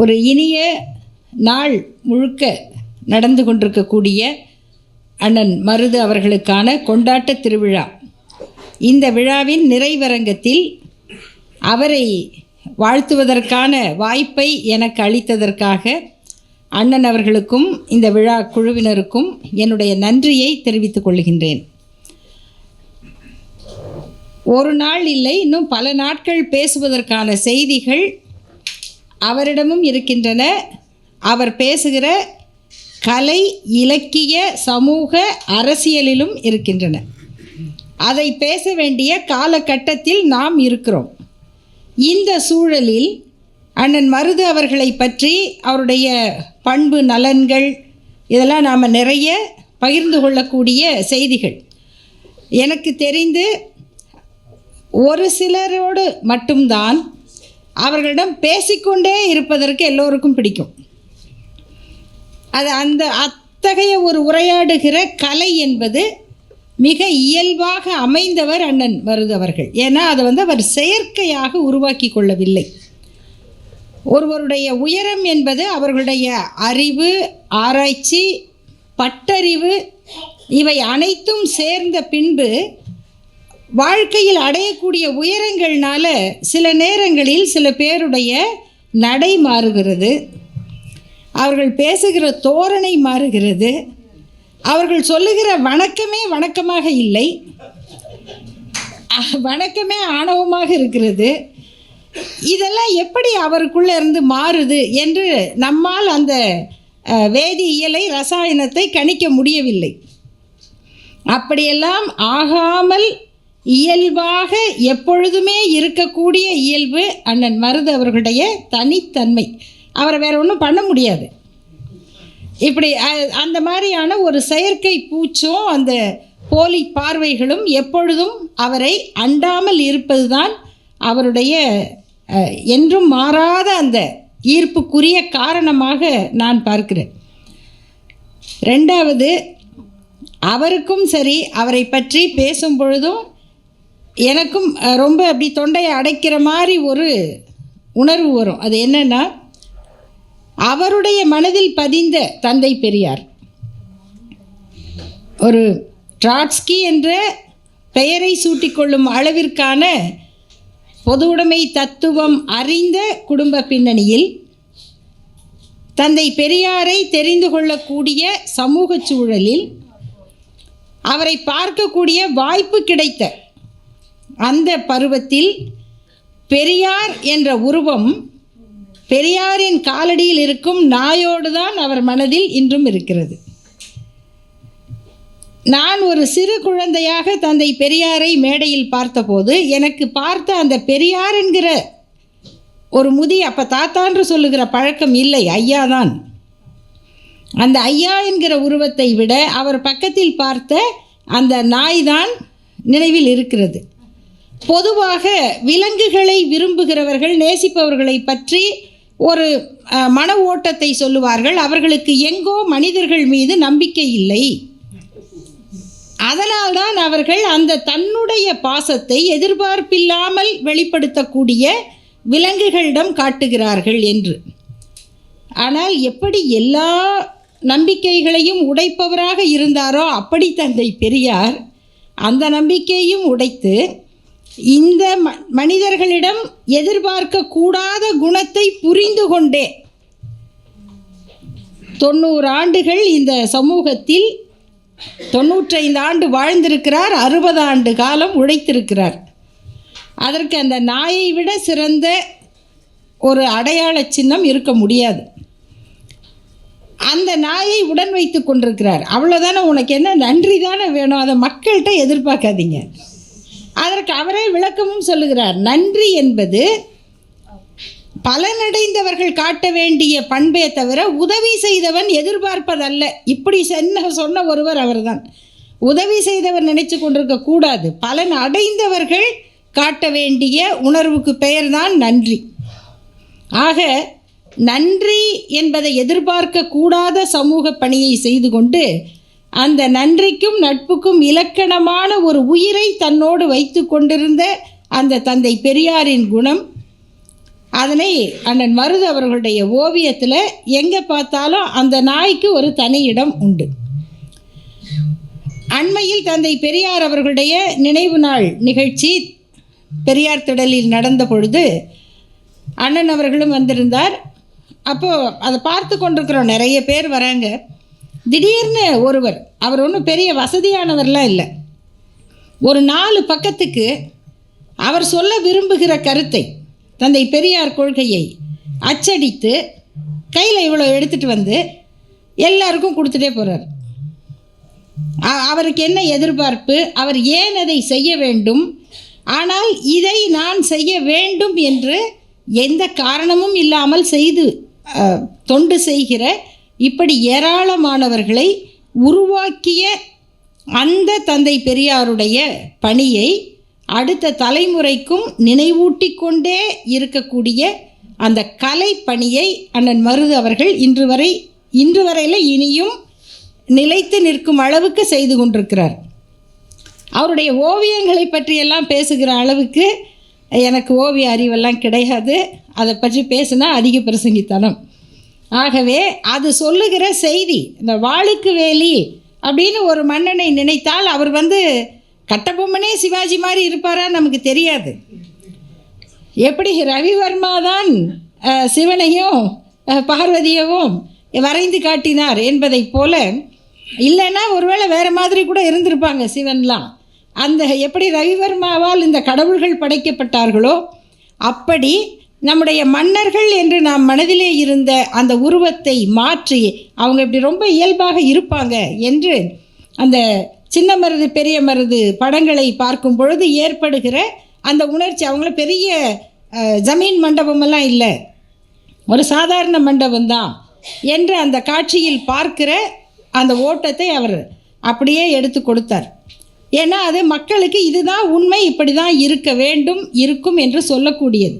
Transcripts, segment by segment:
ஒரு இனிய நாள் முழுக்க நடந்து கொண்டிருக்கக்கூடிய அண்ணன் மருது அவர்களுக்கான கொண்டாட்ட திருவிழா. இந்த விழாவின் நிறைவரங்கத்தில் அவரை வாழ்த்துவதற்கான வாய்ப்பை எனக்கு அளித்ததற்காக அண்ணன் அவர்களுக்கும் இந்த விழா குழுவினருக்கும் என்னுடைய நன்றியை தெரிவித்துக் கொள்கின்றேன். ஒரு நாள் இல்லை இன்னும் பல நாட்கள் பேசுவதற்கான செய்திகள் அவரிடமும் இருக்கின்றன. அவர் பேசுகிற கலை இலக்கிய சமூக அரசியலிலும் இருக்கின்றன. அதை பேச வேண்டிய காலகட்டத்தில் நாம் இருக்கிறோம். இந்த சூழலில் அண்ணன் மருது அவர்களை பற்றி அவருடைய பண்பு நலன்கள் இதெல்லாம் நாம் நிறைய பகிர்ந்து கொள்ளக்கூடிய செய்திகள். எனக்கு தெரிந்து ஒரு சிலரோடு மட்டும்தான் அவர்களிடம் பேசிக்கொண்டே இருப்பதற்கு எல்லோருக்கும் பிடிக்கும். அது அந்த அத்தகைய ஒரு உரையாடுகிற கலை என்பது மிக இயல்பாக அமைந்தவர் அண்ணன் மருதவர்கள் ஏன்னா அதை வந்து அவர் செயற்கையாக உருவாக்கி கொள்ளவில்லை. ஒருவருடைய உயரம் என்பது அவர்களுடைய அறிவு ஆராய்ச்சி பட்டறிவு இவை அனைத்தும் சேர்ந்த பின்பு வாழ்க்கையில் அடையக்கூடிய உயரங்கள்னால சில நேரங்களில் சில பேருடைய நடை மாறுகிறது. அவர்கள் பேசுகிற தோரணை மாறுகிறது. அவர்கள் சொல்லுகிற வணக்கமே வணக்கமாக இல்லை. அஹ், வணக்கமே ஆணவமாக இருக்கிறது. இதெல்லாம் எப்படி அவருக்குள்ளே இருந்து மாறுது என்று நம்மால் அந்த வேதியியலை ரசாயனத்தை கணிக்க முடியவில்லை. அப்படியெல்லாம் ஆகாமல் இயல்பாக எப்பொழுதுமே இருக்கக்கூடிய இயல்பு அண்ணன் மருது அவர்களுடைய தனித்தன்மை. அவரை வேற ஒன்றும் பண்ண முடியாது. இப்படி அந்த மாதிரியான ஒரு செயற்கை பூச்சும் அந்த போலி பார்வைகளும் எப்பொழுதும் அவரை அண்டாமல் இருப்பதுதான் அவருடைய என்றும் மாறாத அந்த ஈர்ப்புக்குரிய காரணமாக நான் பார்க்கிறேன். ரெண்டாவது அவருக்கும் சரி அவரை பற்றி பேசும் பொழுதும் எனக்கும் ரொம்ப அப்படி தொண்டையை அடைக்கிற மாதிரி ஒரு உணர்வு வரும். அது என்னென்னா அவருடைய மனதில் பதிந்த தந்தை பெரியார். ஒரு ட்ராட்ஸ்கி என்ற பெயரை சூட்டிக்கொள்ளும் அளவிற்கான பொதுவுடைமை தத்துவம் அறிந்த குடும்ப பின்னணியில் தந்தை பெரியாரை தெரிந்து கொள்ளக்கூடிய சமூக சூழலில் அவரை பார்க்கக்கூடிய வாய்ப்பு கிடைத்த அந்த பருவத்தில் பெரியார் என்ற உருவம் பெரியாரின் காலடியில் இருக்கும் நாயோடு தான் அவர் மனதில் இன்றும் இருக்கிறது. நான் ஒரு சிறு குழந்தையாக தந்தை பெரியாரை மேடையில் பார்த்தபோது எனக்கு பார்த்த அந்த பெரியார் என்கிற ஒரு முதி அப்போ தாத்தான்று சொல்லுகிற பழக்கம் இல்லை ஐயா தான் அந்த ஐயா என்கிற உருவத்தை விட அவர் பக்கத்தில் பார்த்த அந்த நாய் தான் நினைவில் இருக்கிறது. பொதுவாக விலங்குகளை விரும்புகிறவர்கள் நேசிப்பவர்களை பற்றி ஒரு மன ஓட்டத்தை சொல்லுவார்கள். அவர்களுக்கு எங்கோ மனிதர்கள் மீது நம்பிக்கை இல்லை. அதனால்தான் அவர்கள் அந்த தன்னுடைய பாசத்தை எதிர்பார்ப்பில்லாமல் வெளிப்படுத்தக்கூடிய விலங்குகளிடம் காட்டுகிறார்கள் என்று. ஆனால் எப்படி எல்லா நம்பிக்கைகளையும் உடைப்பவராக இருந்தாரோ அப்படி தந்தை பெரியார் அந்த நம்பிக்கையும் உடைத்து இந்த ம மனிதர்களிடம் எதிர்பார்க்கக்கூடாத குணத்தை புரிந்து கொண்டே. தொண்ணூறு ஆண்டுகள் இந்த சமூகத்தில் தொண்ணூற்றைந்து ஆண்டு வாழ்ந்திருக்கிறார் அறுபது ஆண்டு காலம் உழைத்திருக்கிறார். அதற்கு அந்த நாயை விட சிறந்த ஒரு அடையாள சின்னம் இருக்க முடியாது. அந்த நாயை உடன் வைத்து கொண்டிருக்கிறார். அவ்வளோதானே உனக்கு என்ன நன்றி தானே வேணும்? அதை மக்கள்கிட்ட எதிர்பார்க்காதீங்க. அதற்கு அவரே விளக்கமும் சொல்லுகிறார். நன்றி என்பது பலனடைந்தவர்கள் காட்ட வேண்டிய பண்பே தவிர உதவி செய்தவன் எதிர்பார்ப்பதல்ல. இப்படி சென்ன சொன்ன ஒருவர் அவர்தான். உதவி செய்தவர் நினைச்சு கொண்டிருக்க கூடாது. பலன் அடைந்தவர்கள் காட்ட வேண்டிய உணர்வுக்கு பெயர்தான் நன்றி. ஆக நன்றி என்பதை எதிர்பார்க்க கூடாத சமூக பணியை செய்து கொண்டு அந்த நன்றிக்கும் நட்புக்கும் இலக்கணமான ஒரு உயிரை தன்னோடு வைத்து கொண்டிருந்த அந்த தந்தை பெரியாரின் குணம். அதனை அண்ணன் மருது அவர்களுடைய ஓவியத்தில் எங்கே பார்த்தாலும் அந்த நாய்க்கு ஒரு தனி இடம் உண்டு. அண்மையில் தந்தை பெரியார் அவர்களுடைய நினைவு நாள் நிகழ்ச்சி பெரியார் திடலில் நடந்த பொழுது அண்ணன் அவர்களும் வந்திருந்தார். அப்போது அதை பார்த்து கொண்டிருக்கிறோம். நிறைய பேர் வராங்க. திடீர்னு ஒருவர் அவர் ஒன்றும் பெரிய வசதியானவர்லாம் இல்லை. ஒரு நாலு பக்கத்துக்கு அவர் சொல்ல விரும்புகிற கருத்தை தந்தை பெரியார் கொள்கையை அச்சடித்து கையில் இவ்வளோ எடுத்துகிட்டு வந்து எல்லாருக்கும் கொடுத்துட்டே போகிறார் அவருக்கு என்ன எதிர்பார்ப்பு அவர் ஏன் அதை செய்ய வேண்டும் ஆனால் இதை நான் செய்ய வேண்டும் என்று எந்த காரணமும் இல்லாமல் செய்து தொண்டு செய்கிற இப்படி ஏராளமானவர்களை உருவாக்கிய அந்த தந்தை பெரியாருடைய பணியை அடுத்த தலைமுறைக்கும் நினைவூட்டி கொண்டே இருக்கக்கூடிய அந்த கலை பணியை அண்ணன் மருது அவர்கள் இன்று வரை இன்று வரையில் இனியும் நிலைத்து நிற்கும் அளவுக்கு செய்து கொண்டிருக்கிறார். அவருடைய ஓவியங்களை பற்றியெல்லாம் பேசுகிற அளவுக்கு எனக்கு ஓவிய அறிவெல்லாம் கிடையாது. அதை பற்றி பேசுனா அதிக பிரசங்கித்தனம். ஆகவே அது சொல்லுகிற செய்தி இந்த வாளுக்கு வேலி அப்படின்னு ஒரு மன்னனை நினைத்தால் அவர் வந்து கட்டபொம்மனே சிவாஜி மாதிரி இருப்பாரா நமக்கு தெரியாது. எப்படி ரவிவர்மா தான் சிவனையும் பார்வதியவும் வரைந்து காட்டினார் என்பதைப் போல இல்லைன்னா ஒருவேளை வேறு மாதிரி கூட இருந்திருப்பாங்க சிவன்லாம். அந்த எப்படி ரவிவர்மாவால் இந்த கடவுள்கள் படைக்கப்பட்டார்களோ அப்படி நம்முடைய மன்னர்கள் என்று நாம் மனதிலே இருந்த அந்த உருவத்தை மாற்றி அவங்க இப்படி ரொம்ப இயல்பாக இருப்பாங்க என்று அந்த சின்ன மருது பெரிய மருது படங்களை பார்க்கும் பொழுது ஏற்படுகிற அந்த உணர்ச்சி. அவங்கள பெரிய ஜமீன் மண்டபமெல்லாம் இல்லை. ஒரு சாதாரண மண்டபம் தான் என்று அந்த காட்சியில் பார்க்கிற அந்த ஓட்டத்தை அவர் அப்படியே எடுத்து கொடுத்தார். ஏன்னா அது மக்களுக்கு இதுதான் உண்மை இப்படி தான் இருக்க வேண்டும் இருக்கும் என்று சொல்லக்கூடியது.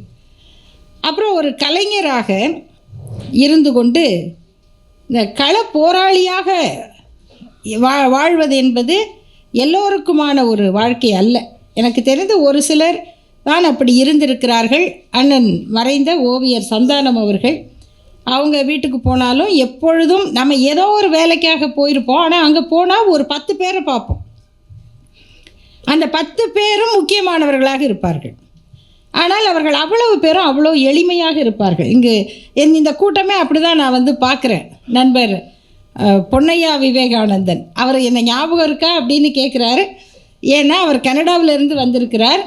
அப்புறம் ஒரு கலைஞராக இருந்து கொண்டு இந்த கள போராளியாக வா வாழ்வது என்பது எல்லோருக்குமான ஒரு வாழ்க்கை அல்ல. எனக்கு தெரிந்து ஒரு சிலர் தான் அப்படி இருந்திருக்கிறார்கள். அண்ணன் மறைந்த ஓவியர் சந்தானம் அவர்கள். அவங்க வீட்டுக்கு போனாலும் எப்பொழுதும் நம்ம ஏதோ ஒரு வேலைக்காக போயிருப்போம். ஆனால் அங்கே போனால் ஒரு பத்து பேரை பார்ப்போம். அந்த பத்து பேரும் முக்கியமானவர்களாக இருப்பார்கள். ஆனால் அவர்கள் அவ்வளவு பேரும் அவ்வளோ எளிமையாக இருப்பார்கள். இங்கு என் இந்த கூட்டமே அப்படி தான் நான் வந்து பார்க்குறேன். நண்பர் பொன்னையா விவேகானந்தன். அவர் என்னை ஞாபகம் இருக்கா அப்படின்னு கேட்குறாரு. ஏன்னா அவர் கனடாவிலிருந்து வந்திருக்கிறார்.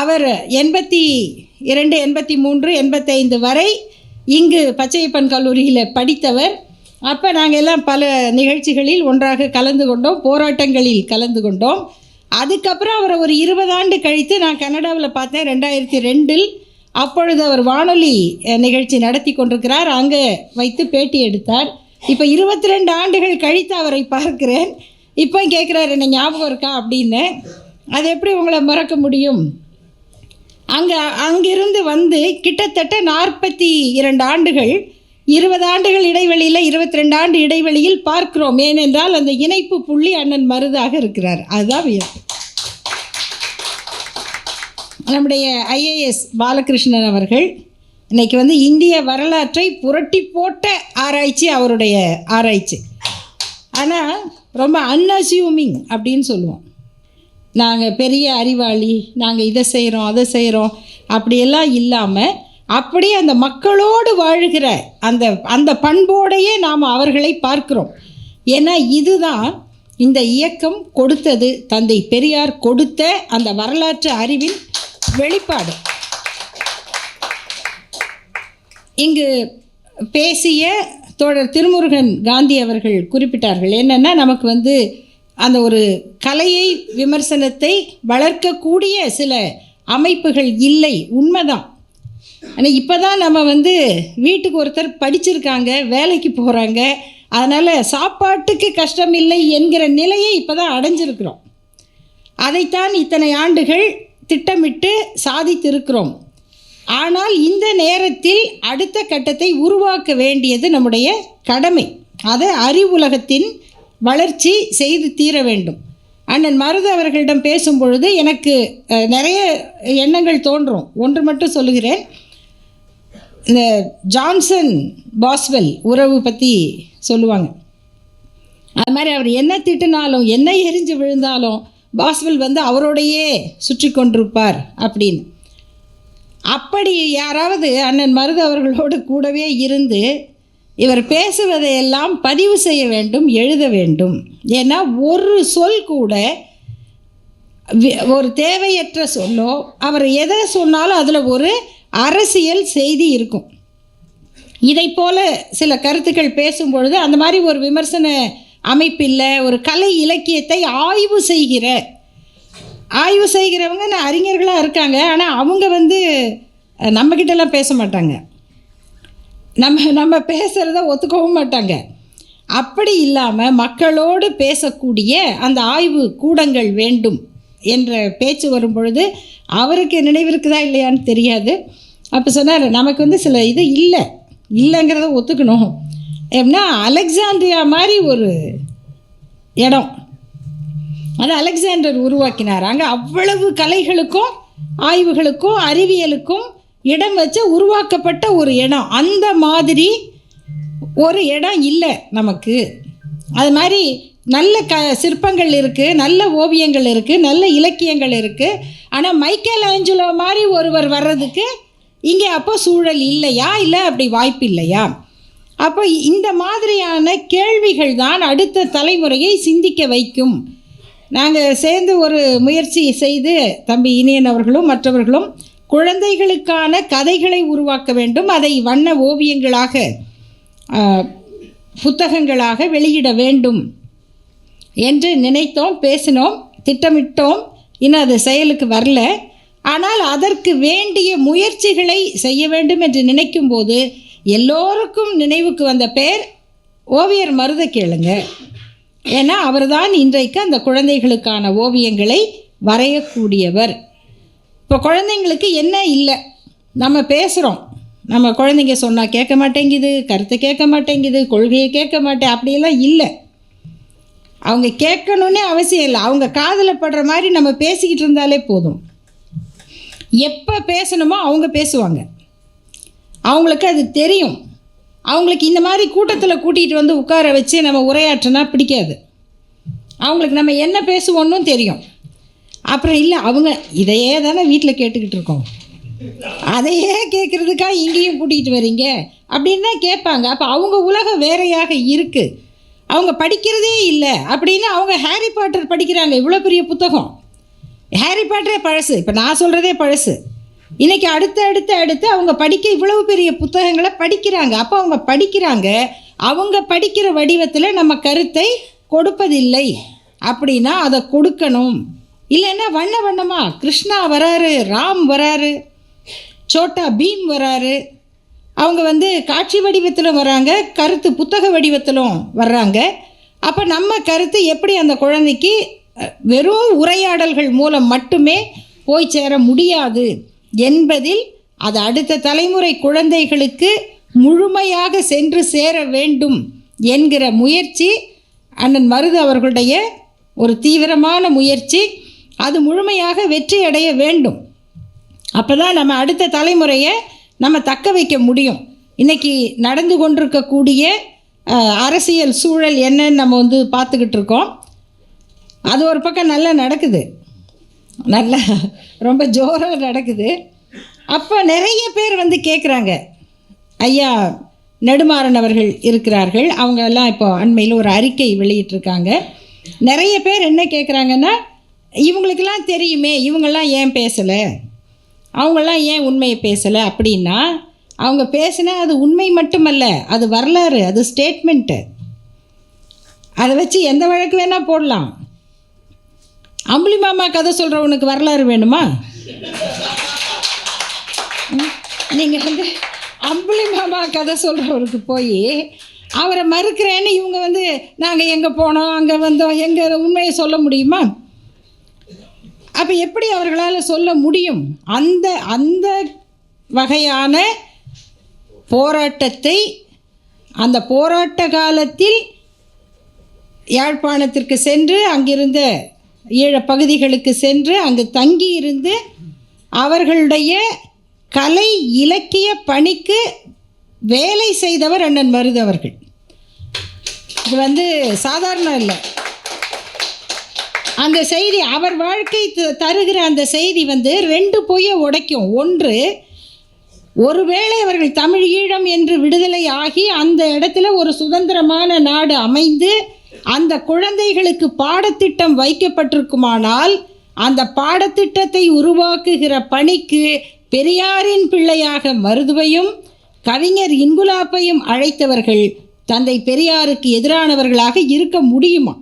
அவர் எண்பத்தி இரண்டு எண்பத்தி மூன்று எண்பத்தைந்து வரை இங்கு பச்சையப்பன் கல்லூரியில் படித்தவர். அப்போ நாங்கள் எல்லாம் பல நிகழ்ச்சிகளில் ஒன்றாக கலந்து கொண்டோம் போராட்டங்களில் கலந்து கொண்டோம். அதுக்கப்புறம் அவரை ஒரு இருபது ஆண்டு கழித்து நான் கனடாவில் பார்த்தேன். ரெண்டாயிரத்தி ரெண்டில் அப்பொழுது அவர் வானொலி நிகழ்ச்சி நடத்தி கொண்டிருக்கிறார். அங்கே வைத்து பேட்டி எடுத்தார். இப்போ இருபத்தி ரெண்டு ஆண்டுகள் கழித்து அவரை பார்க்கிறேன். இப்போ கேட்குறாரு என்ன ஞாபகம் இருக்கா? அப்படின்னு. அது எப்படி உங்களை மறக்க முடியும்? அங்கே அங்கிருந்து வந்து கிட்டத்தட்ட நாற்பத்தி இரண்டு ஆண்டுகள் இருபது ஆண்டுகள் இடைவெளியில் இருபத்தி ரெண்டு ஆண்டு இடைவெளியில் பார்க்கிறோம். ஏனென்றால் அந்த இணைப்பு புள்ளி அண்ணன் மருதாக இருக்கிறார். அதுதான் வியப்பு. நம்முடைய ஐஏஎஸ் பாலகிருஷ்ணன் அவர்கள் இன்னைக்கு வந்து இந்திய வரலாற்றை புரட்டி போட்ட ஆராய்ச்சி அவருடைய ஆராய்ச்சி. ஆனால் ரொம்ப அன்அசியூமிங் அப்படின்னு சொல்லுவோம். நாங்கள் பெரிய அறிவாளி நாங்கள் இதை செய்கிறோம் அதை செய்கிறோம் அப்படியெல்லாம் இல்லாமல் அப்படியே அந்த மக்களோடு வாழுகிற அந்த அந்த பண்போடையே நாம் அவர்களை பார்க்கிறோம். ஏன்னா இதுதான் இந்த இயக்கம் கொடுத்தது தந்தை பெரியார் கொடுத்த அந்த வரலாற்று அறிவின் வெளிப்பாடு. இங்கு பேசிய தோழர் திருமுருகன் காந்தி அவர்கள் குறிப்பிட்டார்கள். என்னென்னா நமக்கு வந்து அந்த ஒரு கலையை விமர்சனத்தை வளர்க்கக்கூடிய சில அமைப்புகள் இல்லை. உண்மைதான். ஆனால் இப்போ தான் நம்ம வந்து வீட்டுக்கு ஒருத்தர் படிச்சிருக்காங்க வேலைக்கு போகிறாங்க அதனால் சாப்பாட்டுக்கு கஷ்டம் இல்லை என்கிற நிலையை இப்போ தான் அடைஞ்சிருக்கிறோம். அதைத்தான் இத்தனை ஆண்டுகள் திட்டமிட்டு சாதித்திருக்கிறோம். ஆனால் இந்த நேரத்தில் அடுத்த கட்டத்தை உருவாக்க வேண்டியது நம்முடைய கடமை. அதை அறிவுலகத்தின் வளர்ச்சி செய்து தீர வேண்டும். அண்ணன் மருது அவர்களிடம் பேசும்பொழுது எனக்கு நிறைய எண்ணங்கள் தோன்றும். ஒன்று மட்டும் சொல்லுகிறேன். இந்த ஜான்சன் பாஸ்வெல் உறவு பற்றி சொல்லுவாங்க. அது மாதிரி அவர் என்ன திட்டினாலும் என்ன எரிஞ்சு விழுந்தாலும் பாஸ்வெல் வந்து அவரோடையே சுற்றி கொண்டிருப்பார் அப்படின்னு. அப்படி யாராவது அண்ணன் மருது அவர்களோடு கூடவே இருந்து இவர் பேசுவதையெல்லாம் பதிவு செய்ய வேண்டும் எழுத வேண்டும். ஏன்னா ஒரு சொல் கூட ஒரு தேவையற்ற சொல்லோ அவர் எதை சொன்னாலும் அதில் ஒரு அரசியல் செய்தி இருக்கும். இதை போல சில கருத்துக்கள் பேசும்பொழுது அந்த மாதிரி ஒரு விமர்சன அமைப்பில் ஒரு கலை இலக்கியத்தை ஆய்வு செய்கிற ஆய்வு செய்கிறவங்க நான் அறிஞர்களாக இருக்காங்க. ஆனால் அவங்க வந்து நம்மக்கிட்டலாம் பேச மாட்டாங்க. நம்ம நம்ம பேசுகிறத ஒத்துக்கவும் மாட்டாங்க. அப்படி இல்லாமல் மக்களோடு பேசக்கூடிய அந்த ஆய்வு கூடங்கள் வேண்டும். என்ற பேச்சு வரும் பொழுது அவருக்கு நினைவிருக்குதா இல்லையான்னு தெரியாது. அப்போ சொன்னார் நமக்கு வந்து சில இது இல்லை. இல்லைங்கிறத ஒத்துக்கணும். எப்படின்னா அலெக்சாண்ட்ரியா மாதிரி ஒரு இடம். அது அலெக்சாண்டர் உருவாக்கினார். அங்கே அவ்வளவு கலைகளுக்கும் ஆய்வுகளுக்கும் அறிவியலுக்கும் இடம் வச்ச உருவாக்கப்பட்ட ஒரு இடம். அந்த மாதிரி ஒரு இடம் இல்லை நமக்கு. அது மாதிரி நல்ல க சிற்பங்கள் இருக்குது நல்ல ஓவியங்கள் இருக்குது நல்ல இலக்கியங்கள் இருக்குது ஆனால் மைக்கேல் ஆஞ்சலோ மாதிரி ஒருவர் வர்றதுக்கு இங்கே அப்போ சூழல் இல்லையா? இல்லை அப்படி வாய்ப்பு இல்லையா? அப்போ இந்த மாதிரியான கேள்விகள் தான் அடுத்த தலைமுறையை சிந்திக்க வைக்கும். நாங்கள் சேர்ந்து ஒரு முயற்சி செய்து தம்பி இனியன் அவர்களும் மற்றவர்களும் குழந்தைகளுக்கான கதைகளை உருவாக்க வேண்டும். அதை வண்ண ஓவியங்களாக புத்தகங்களாக வெளியிட வேண்டும். என்று நினைத்தோம் பேசினோம் திட்டமிட்டோம். இன்னும் அது செயலுக்கு வரல. ஆனால் அதற்கு வேண்டிய முயற்சிகளை செய்ய வேண்டும் என்று நினைக்கும் போது எல்லோருக்கும் நினைவுக்கு வந்த பேர் ஓவியர் மருத கேளுங்க. ஏன்னா அவர்தான் இன்றைக்கு அந்த குழந்தைகளுக்கான ஓவியங்களை வரையக்கூடியவர். இப்போ குழந்தைங்களுக்கு என்ன இல்லை? நம்ம பேசுகிறோம் நம்ம குழந்தைங்க சொன்னால் கேட்க மாட்டேங்குது கருத்தை கேட்க மாட்டேங்குது கொள்கையை கேட்க மாட்டேன் அப்படியெல்லாம் இல்லை. அவங்க கேட்கணுன்னே அவசியம் இல்லை. அவங்க காதில் படுற மாதிரி நம்ம பேசிக்கிட்டு இருந்தாலே போதும். எப்போ பேசணுமோ அவங்க பேசுவாங்க. அவங்களுக்கு அது தெரியும். அவங்களுக்கு இந்த மாதிரி கூட்டத்தில் கூட்டிகிட்டு வந்து உட்கார வச்சு நம்ம உரையாற்றினா பிடிக்காது. அவங்களுக்கு நம்ம என்ன பேசுவோன்னு தெரியும். அப்புறம் இல்லை அவங்க இதையே தானே வீட்டில் கேட்டுக்கிட்டு இருக்கோம். அதையே கேட்குறதுக்காக இங்கேயும் கூட்டிகிட்டு வரீங்க? அப்படின்னு தான் கேட்பாங்க. அப்போ அவங்க உலகம் வேறையாக இருக்குது அவங்க படிக்கிறதே இல்லை அப்படின்னு அவங்க ஹாரி பாட்டர் படிக்கிறாங்க. இவ்வளோ பெரிய புத்தகம். ஹாரி பாட்டரே பழசு. இப்போ நான் சொல்கிறதே பழசு. இன்றைக்கி அடுத்து அடுத்து அடுத்து அவங்க படிக்க இவ்வளவு பெரிய புத்தகங்களை படிக்கிறாங்க. அப்போ அவங்க படிக்கிறாங்க. அவங்க படிக்கிற வடிவத்தில் நம்ம கருத்தை கொடுப்பதில்லை அப்படின்னா அதை கொடுக்கணும். இல்லைன்னா வண்ண வண்ணமா. கிருஷ்ணா வராரு ராம் வராரு சோட்டா பீம் வராரு அவங்க வந்து காட்சி வடிவத்திலும் வராங்க கருத்து புத்தக வடிவத்திலும் வர்றாங்க. அப்போ நம்ம கருத்து எப்படி அந்த குழந்தைக்கு வெறும் உரையாடல்கள் மூலம் மட்டுமே போய் சேர முடியாது என்பதில் அது அடுத்த தலைமுறை குழந்தைகளுக்கு முழுமையாக சென்று சேர வேண்டும் என்கிற முயற்சி அண்ணன் மருது அவர்களுடைய ஒரு தீவிரமான முயற்சி. அது முழுமையாக வெற்றி அடைய வேண்டும். அப்போ தான் நம்ம அடுத்த தலைமுறையை நம்ம தக்க வைக்க முடியும். இன்றைக்கி நடந்து கொண்டிருக்கக்கூடிய அரசியல் சூழல் என்னன்னு நம்ம வந்து பார்த்துக்கிட்டு இருக்கோம். அது ஒரு பக்கம் நல்லா நடக்குது. நல்லா ரொம்ப ஜோராக நடக்குது. அப்போ நிறைய பேர் வந்து கேட்குறாங்க ஐயா நெடுமாறன் அவர்கள் இருக்கிறார்கள். அவங்க எல்லாம் இப்போ அண்மையில் ஒரு அறிக்கை வெளியிட்டிருக்காங்க. நிறைய பேர் என்ன கேட்குறாங்கன்னா இவங்களுக்கெல்லாம் தெரியுமே இவங்கெல்லாம் ஏன் பேசலை? அவங்கெல்லாம் ஏன் உண்மையை பேசலை அப்படின்னா அவங்க பேசினா அது உண்மை மட்டுமல்ல அது வரலாறு அது ஸ்டேட்மெண்ட்டு அதை வச்சு எந்த வழக்கு வேணால் போடலாம். அம்புலி மாமா கதை சொல்கிறவனுக்கு வரலாறு வேணுமா? நீங்கள் வந்து அம்புலி மாமா கதை சொல்கிறவருக்கு போய் அவரை மறுக்கிறேன்னு இவங்க வந்து நாங்கள் எங்கே போனோம் அங்கே வந்தோம் எங்கே உண்மையை சொல்ல முடியுமா? அப்போ எப்படி அவர்களால் சொல்ல முடியும்? அந்த அந்த வகையான போராட்டத்தை அந்த போராட்ட காலத்தில் யாழ்ப்பாணத்திற்கு சென்று அங்கிருந்த ஈழ பகுதிகளுக்கு சென்று அங்கு தங்கி இருந்து அவர்களுடைய கலை இலக்கிய பணிக்கு வேலை செய்தவர் அண்ணன் மருது அவர்கள். இது வந்து சாதாரணம் இல்லை. அந்த செய்தி அவர் வாழ்க்கை த- தருகிற அந்த செய்தி வந்து ரெண்டு பொய்யை உடைக்கும். ஒன்று ஒருவேளை அவர்கள் தமிழ் ஈழம் என்று விடுதலை ஆகி அந்த இடத்துல ஒரு சுதந்திரமான நாடு அமைந்து அந்த குழந்தைகளுக்கு பாடத்திட்டம் வைக்கப்பட்டிருக்குமானால் அந்த பாடத்திட்டத்தை உருவாக்குகிற பணிக்கு பெரியாரின் பிள்ளையாக மருதுவையும் கவிஞர் இன்குலாப்பையும் அழைத்தவர்கள் தந்தை பெரியாருக்கு எதிரானவர்களாக இருக்க முடியுமா?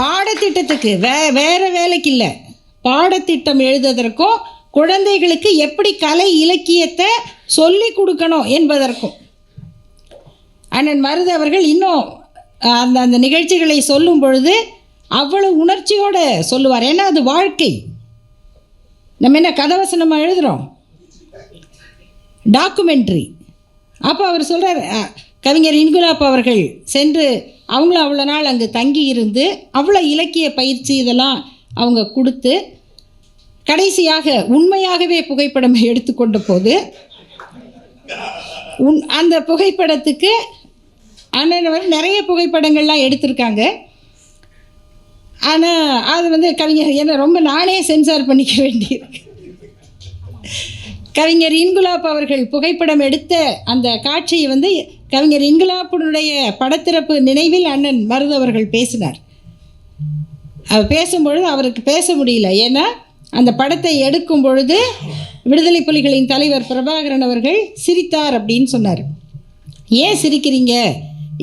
பாடத்திட்டத்துக்கு வே வேறு வேலைக்கு இல்லை பாடத்திட்டம் எழுதுவதற்கும் குழந்தைகளுக்கு எப்படி கலை இலக்கியத்தை சொல்லி கொடுக்கணும் என்பதற்கும். அண்ணன் மருது அவர்கள் இன்னும் அந்த அந்த நிகழ்ச்சிகளை சொல்லும் பொழுது அவ்வளவு உணர்ச்சியோடு சொல்லுவார். ஏன்னா அது வாழ்க்கை. நம்ம என்ன கதவசனமாக எழுதுகிறோம் டாக்குமெண்ட்ரி. அப்போ அவர் சொல்கிறார் கவிஞர் இன்குலாப் அவர்கள் சென்று அவங்களும் அவ்வளோ நாள் அங்கே தங்கி இருந்து அவ்வளோ இலக்கிய பயிற்சி இதெல்லாம் அவங்க கொடுத்து கடைசியாக உண்மையாகவே புகைப்படம் எடுத்துக்கொண்ட போது உன் அந்த புகைப்படத்துக்கு அண்ணன் நிறைய புகைப்படங்கள்லாம் எடுத்திருக்காங்க. ஆனால் அது வந்து கவிஞர் என்ன ரொம்ப நானே சென்சார் பண்ணிக்க வேண்டியிருக்கு. கவிஞர் இன்குலாப் அவர்கள் புகைப்படம் எடுத்த அந்த காட்சியை வந்து கவிஞர் இன்குலாப்பினுடைய படத்திறப்பு நினைவில் அண்ணன் மருது அவர்கள் பேசினார். அவர் பேசும்பொழுது அவருக்கு பேச முடியல. ஏன்னா அந்த படத்தை எடுக்கும் பொழுது விடுதலை புலிகளின் தலைவர் பிரபாகரன் அவர்கள் சிரித்தார் அப்படின்னு சொன்னார். ஏன் சிரிக்கிறீங்க?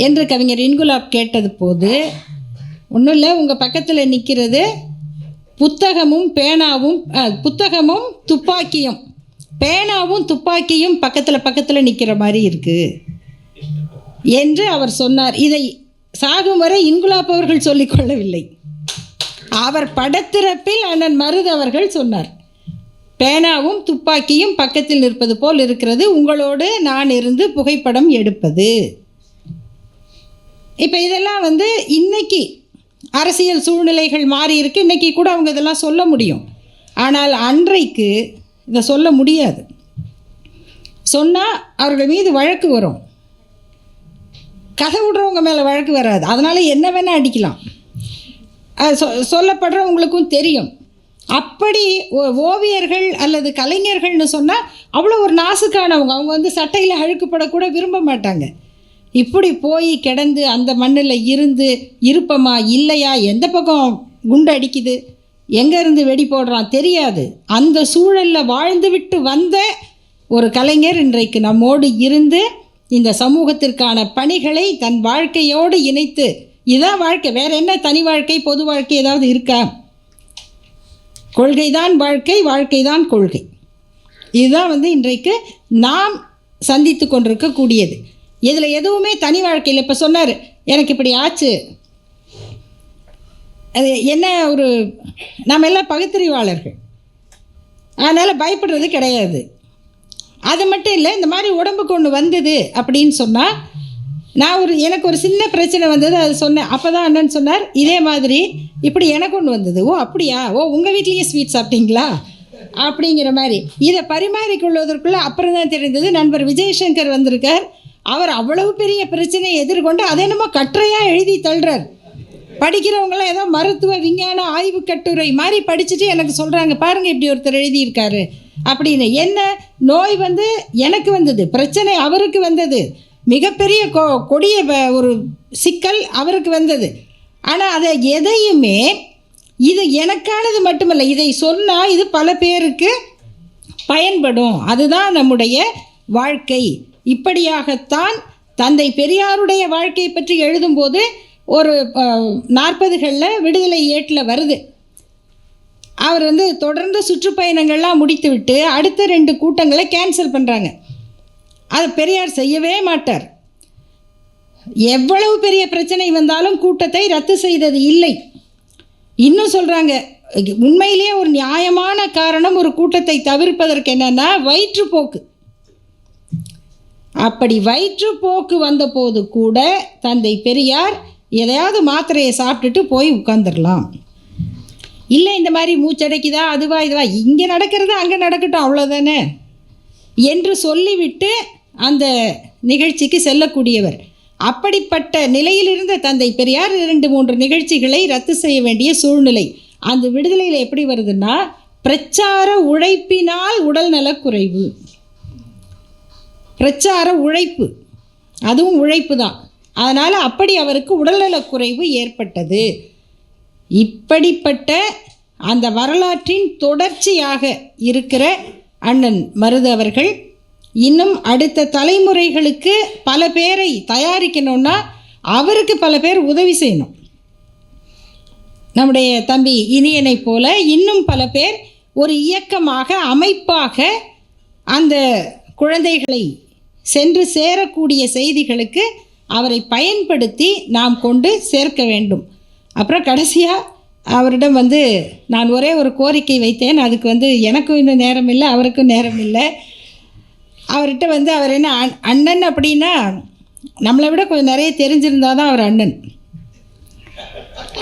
என்று கவிஞர் இன்குலாப் கேட்டது போது ஒன்றும் இல்லை உங்கள் பக்கத்தில் நிற்கிறது புத்தகமும் பேனாவும் புத்தகமும் துப்பாக்கியும் பேனாவும் துப்பாக்கியும் பக்கத்தில் பக்கத்தில் நிற்கிற மாதிரி இருக்குது என்று அவர் சொன்னார். இதை சாகும் வரை இன்குலாப் அவர்கள் சொல்லிக்கொள்ளவில்லை அவர் படத்திறப்பில் அண்ணன் மருது அவர்கள் சொன்னார். பேனாவும் துப்பாக்கியும் பக்கத்தில் நிற்பது போல் இருக்கிறது. உங்களோடு நான் இருந்து புகைப்படம் எடுப்பது. இப்போ இதெல்லாம் வந்து இன்னைக்கு அரசியல் சூழ்நிலைகள் மாறி இருக்கு. இன்றைக்கி கூட அவங்க இதெல்லாம் சொல்ல முடியும். ஆனால் அன்றைக்கு இதை சொல்ல முடியாது. சொன்னால் அவர்கள் மீது வழக்கு வரும். கதை விடுறவங்க மேலே வழக்கு வராது. அதனால் என்ன வேணால் அடிக்கலாம். சொ சொல்லப்படுறவங்களுக்கும் தெரியும். அப்படி ஓ- ஓவியர்கள் அல்லது கலைஞர்கள்னு சொன்னால் அவ்வளோ ஒரு நாசுக்கானவங்க. அவங்க வந்து சட்டையில் அழுக்குப்படக்கூட விரும்ப மாட்டாங்க. இப்படி போய் கிடந்து அந்த மண்ணில் இருந்து இருப்பமா இல்லையா? எந்த பக்கம் குண்டு அடிக்குது? எங்கேருந்து வெடி போடுறான்? தெரியாது. அந்த சூழலில் வாழ்ந்து விட்டு வந்த ஒரு கலைஞர் இன்றைக்கு நம்மோடு இருந்து இந்த சமூகத்திற்கான பணிகளை தன் வாழ்க்கையோடு இணைத்து இதான் வாழ்க்கை வேற என்ன தனி வாழ்க்கை பொது வாழ்க்கை ஏதாவது இருக்கா? கொள்கைதான் வாழ்க்கை வாழ்க்கை தான் கொள்கை. இதுதான் வந்து இன்றைக்கு நாம் சந்தித்து கொண்டிருக்கக்கூடியது. இதில் எதுவுமே தனி வாழ்க்கையில் இப்போ சொன்னார் எனக்கு இப்படி ஆச்சு. அது என்ன ஒரு நாம் எல்லாம் பகுத்தறிவாளர்கள். அதனால் பயப்படுறது கிடையாது. அது மட்டும் இல்லை இந்த மாதிரி உடம்புக்கு ஒன்று வந்தது அப்படின்னு சொன்னால் நான் ஒரு எனக்கு ஒரு சின்ன பிரச்சனை வந்தது அது சொன்னேன் அப்போ தான் அண்ணன் சொன்னார் இதே மாதிரி இப்படி எனக்கு ஒன்று வந்தது. ஓ அப்படியா? ஓ உங்கள் வீட்லேயும் ஸ்வீட் சாப்பிட்டீங்களா? அப்படிங்கிற மாதிரி. இதை பரிமாறிக்கொள்வதற்குள்ளே அப்புறம் தான் தெரிந்தது நண்பர் விஜயசங்கர் வந்திருக்கார். அவர் அவ்வளவு பெரிய பிரச்சனையை எதிர்கொண்டு அதை என்னமோ கட்டுரையாக எழுதி தள்ளுறார். படிக்கிறவங்களாம் ஏதோ மருத்துவ விஞ்ஞான ஆய்வு கட்டுரை மாதிரி படிச்சுட்டு எனக்கு சொல்கிறாங்க பாருங்கள் இப்படி ஒருத்தர் எழுதியிருக்காரு. அப்படின்னு. என்ன? நோய் வந்து எனக்கு வந்தது. பிரச்சனை அவருக்கு வந்தது. மிகப்பெரிய கொ கொடிய வ- ஒரு சிக்கல் அவருக்கு வந்தது. ஆனால் அதை எதையுமே இது எனக்கானது மட்டுமல்ல. இதை சொன்னால் இது பல பேருக்கு பயன்படும். அதுதான் நம்முடைய வாழ்க்கை. இப்படியாகத்தான் தந்தை பெரியாருடைய வாழ்க்கையை பற்றி எழுதும்போது ஒரு நாற்பதுகளில் விடுதலை ஏட்டில் வருது. அவர் வந்து தொடர்ந்து சுற்றுப்பயணங்கள்லாம் முடித்துவிட்டு அடுத்த ரெண்டு கூட்டங்களை கேன்சல் பண்ணுறாங்க அது பெரியார் செய்யவே மாட்டார். எவ்வளவு பெரிய பிரச்சனை வந்தாலும் கூட்டத்தை ரத்து செய்தது இல்லை. இன்னும் சொல்கிறாங்க உண்மையிலேயே ஒரு நியாயமான காரணம் ஒரு கூட்டத்தை தவிர்ப்பதற்கு என்னென்னா வயிற்றுப்போக்கு. அப்படி வயிற்றுப்போக்கு வந்தபோது கூட தந்தை பெரியார் எதையாவது மாத்திரையை சாப்பிட்டுட்டு போய் உட்காந்துடலாம் இல்லை இந்த மாதிரி மூச்சடைக்குதா அதுவா இதுவா? இங்கே நடக்கிறது அங்கே நடக்கட்டும் அவ்வளோதானே என்று சொல்லிவிட்டு அந்த நிகழ்ச்சிக்கு செல்லக்கூடியவர். அப்படிப்பட்ட நிலையில் இருந்த தந்தை பெரியார் இரண்டு மூன்று நிகழ்ச்சிகளை ரத்து செய்ய வேண்டிய சூழ்நிலை. அந்த விடுதலையில் எப்படி வருதுன்னா பிரச்சார உழைப்பினால் உடல் நலக்குறைவு. பிரச்சார உழைப்பு. அதுவும் உழைப்பு தான். அதனால் அப்படி அவருக்கு உடல்நலக்குறைவு ஏற்பட்டது. இப்படிப்பட்ட அந்த வரலாற்றின் தொடர்ச்சியாக இருக்கிற அண்ணன் மருது அவர்கள் இன்னும் அடுத்த தலைமுறைகளுக்கு பல பேரை தயாரிக்கணும்னா அவருக்கு பல பேர் உதவி செய்யணும். நம்முடைய தம்பி இனியனைப் போல இன்னும் பல பேர் ஒரு இயக்கமாக அமைப்பாக அந்த குழந்தைகளை சென்று சேரக்கூடிய செய்திகளுக்கு அவரை பயன்படுத்தி நாம் கொண்டு சேர்க்க வேண்டும். அப்புறம் கடைசியாக அவரிடம் வந்து நான் ஒரே ஒரு கோரிக்கை வைத்தேன். அதுக்கு வந்து எனக்கும் இன்னும் நேரம் இல்லை அவருக்கும் நேரம் இல்லை. அவர்கிட்ட வந்து அவர் என்ன அண்ணன் அப்படின்னா நம்மளை விட கொஞ்சம் நிறைய தெரிஞ்சிருந்தால் தான் அவர் அண்ணன்.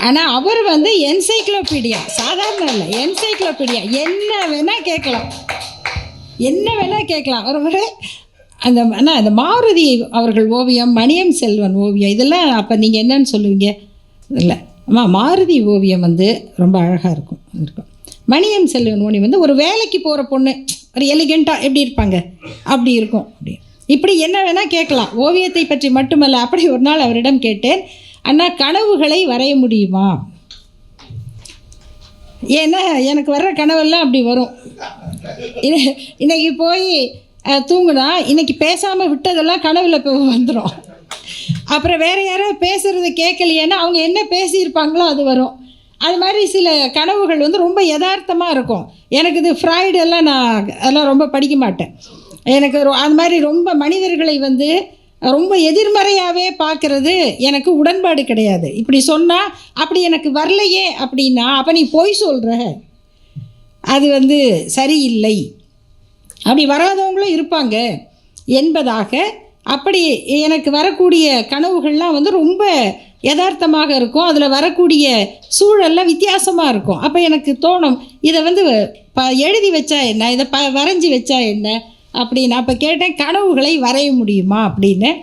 ஆனால் அவர் வந்து என்சைக்ளோபீடியா. சாதாரண இல்லை என்சைக்ளோபீடியா. என்ன வேணால் கேட்கலாம். என்ன வேணால் கேட்கலாம். ஒரு முறை அந்த அண்ணா அந்த மாருதி அவர்கள் ஓவியம் மணியம் செல்வன் ஓவியம் இதெல்லாம் அப்போ நீங்கள் என்னன்னு சொல்லுவீங்க? இல்லை. ஆமாம் மாருதி ஓவியம் வந்து ரொம்ப அழகாக இருக்கும். இருக்கும். மணியம் செல்வன் ஓவியம் வந்து ஒரு வேலைக்கு போகிற பொண்ணு ஒரு எலிகெண்ட்டாக எப்படி இருப்பாங்க? அப்படி இருக்கும். அப்படி. இப்படி என்ன வேணால் கேட்கலாம். ஓவியத்தை பற்றி மட்டுமல்ல அப்படி ஒரு நாள் அவரிடம் கேட்டேன். அண்ணா கனவுகளை வரைய முடியுமா? ஏன்னா எனக்கு வர்ற கனவெல்லாம் அப்படி வரும். இன்னைக்கு போய் தூங்குனா இன்னைக்கு பேசாமல் விட்டதெல்லாம் கனவுல வந்துடும் அப்புறம் வேறு யாரோ பேசுகிறத கேட்கலையேன்னா அவங்க என்ன பேசியிருப்பாங்களோ அது வரும். அது மாதிரி சில கனவுகள் வந்து ரொம்ப யதார்த்தமாக இருக்கும். எனக்கு இது ஃப்ராய்டெல்லாம் நான் அதெல்லாம் ரொம்ப படிக்க மாட்டேன். எனக்கு ரொ- அது மாதிரி ரொம்ப மனிதர்களை வந்து ரொம்ப எதிர்மறையாகவே பார்க்கறது எனக்கு உடன்பாடு கிடையாது. இப்படி சொன்னால் அப்படி எனக்கு வரலையே அப்படின்னா அப்போ நீ பொய் சொல்கிற அது வந்து சரியில்லை. அப்படி வராதவங்களும் இருப்பாங்க. என்பதாக அப்படி எனக்கு வரக்கூடிய கனவுகள்லாம் வந்து ரொம்ப யதார்த்தமாக இருக்கும். அதில் வரக்கூடிய சூழல்லாம் வித்தியாசமாக இருக்கும். அப்போ எனக்கு தோணும் இதை வந்து ப எழுதி வச்சா என்ன? இதை ப வரைஞ்சி வச்சா என்ன? அப்படின்னு அப்போ கேட்டேன் கனவுகளை வரைய முடியுமா? அப்படின்னு.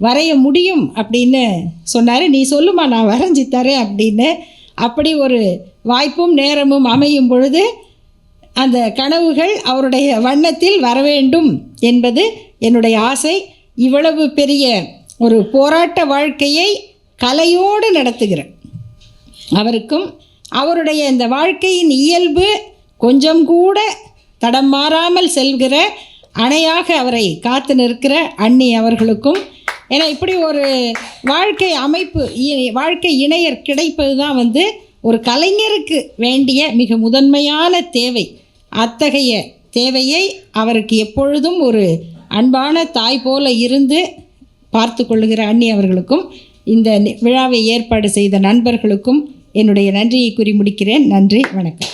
வரைய முடியும் அப்படின்னு சொன்னார். நீ சொல்லுமா நான் வரைஞ்சி தரேன் அப்படின்னு. அப்படி ஒரு வாய்ப்பும் நேரமும் அமையும் பொழுது அந்த கனவுகள் அவருடைய வண்ணத்தில் வரவேண்டும் என்பது என்னுடைய ஆசை. இவ்வளவு பெரிய ஒரு போராட்ட வாழ்க்கையை கலையோடு நடத்துகிறேன் அவருக்கும் அவருடைய இந்த வாழ்க்கையின் இயல்பு கொஞ்சம் கூட தடம் மாறாமல் செல்கிற அணையாக அவரை காத்து நிற்கிற அண்ணி அவர்களுக்கும். ஏன்னா இப்படி ஒரு வாழ்க்கை அமைப்பு இ- வாழ்க்கை இணையர் கிடைப்பது தான் வந்து ஒரு கலைஞருக்கு வேண்டிய மிக முதன்மையான தேவை. அத்தகைய தேவையை அவருக்கு எப்பொழுதும் ஒரு அன்பான தாய் போல இருந்து பார்த்து கொள்ளுகிற அண்ணி அவர்களுக்கும் இந்த நி- விழாவை ஏற்பாடு செய்த நண்பர்களுக்கும் என்னுடைய நன்றியை கூறி முடிக்கிறேன். நன்றி வணக்கம்.